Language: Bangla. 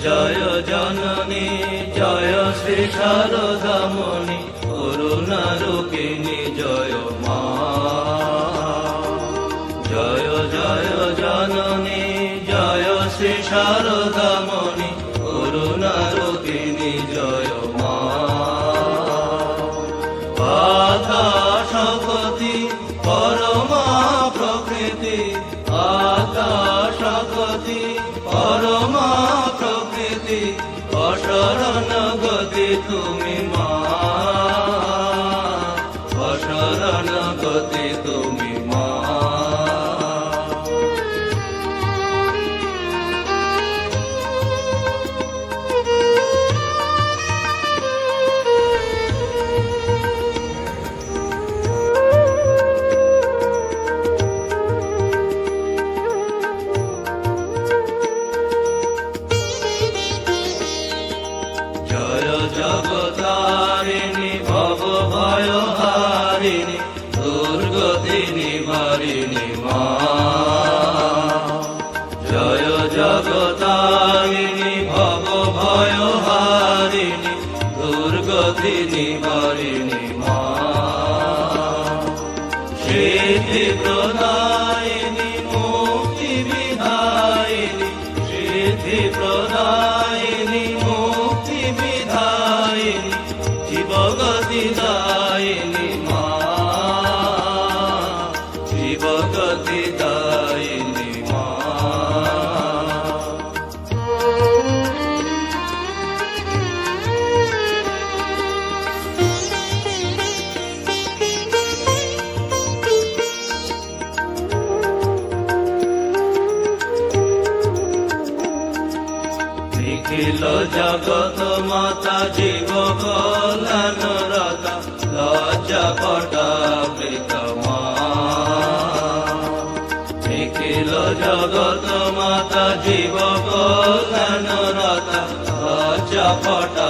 জয় জননী, জয় শ্রী শারদামণি করুণা রূপিণী জয় মা। জয় জয় জননী, জয় শ্রী শারদামণি করুণা রূপিণী জয় মা। আকাশপতি পরমা প্রকৃতি অসরণ গতি তুমি দুর্গতি নিবারিণী মা। জয় জগতারিণী, ভব ভয় হারিণী দুর্গতি নিবারিণী মা। সিদ্ধি প্রদায়িনী, মুক্তি বিধায়িনী সিদ্ধি প্রদায়িনী, মুক্তি বিধায়িনী, জীবগতি দায়িনী মা জীবগতি দায়িনী মা। নিখিল জগত মাতা জীব কল্যাণ রতা লজ্জা পটাবৃত মা নিখিল জগত মাতা জীব কল্যাণ রতা লজ্জা পটা